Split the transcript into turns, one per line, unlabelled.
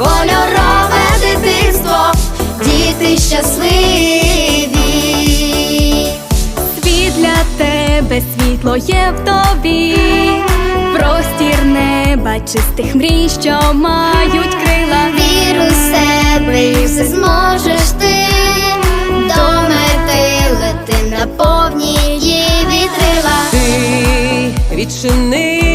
кольорове дитинство, діти щасливі,
світ для тебе, світло є в тобі, простір неба, чистих мрій, що мають крила.
Віру в себе і все зможеш ти до мети лети вітрила.
Ти відчини.